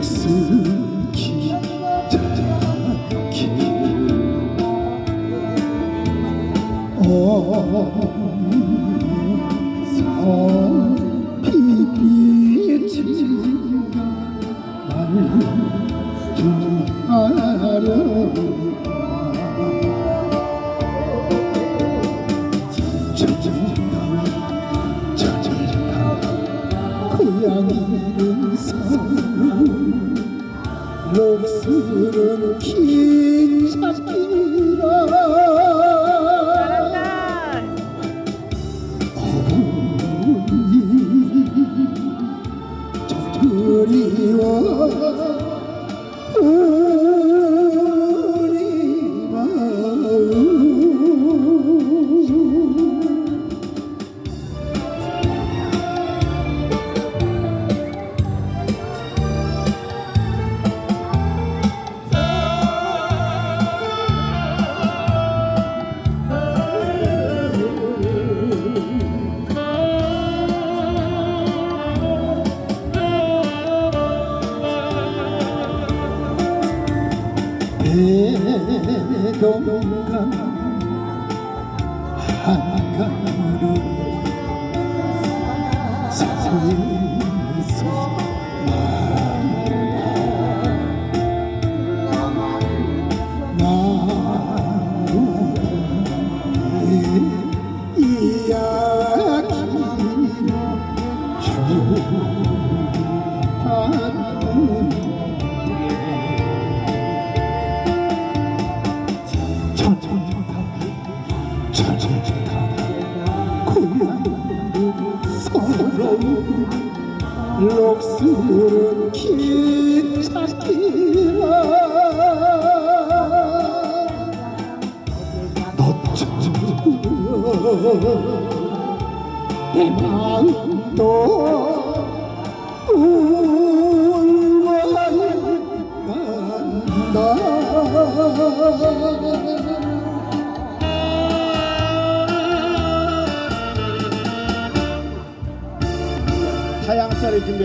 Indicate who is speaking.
Speaker 1: 익숙히 찾아기. 어설피빛이 날좀
Speaker 2: 하려
Speaker 1: 고양이를 사 녹슬은 대동강 한강으로 서서 나의 이야기 는 주하는 녹슬은 기차기라 내 마음도 울고 간다
Speaker 3: Arkadaşlar izin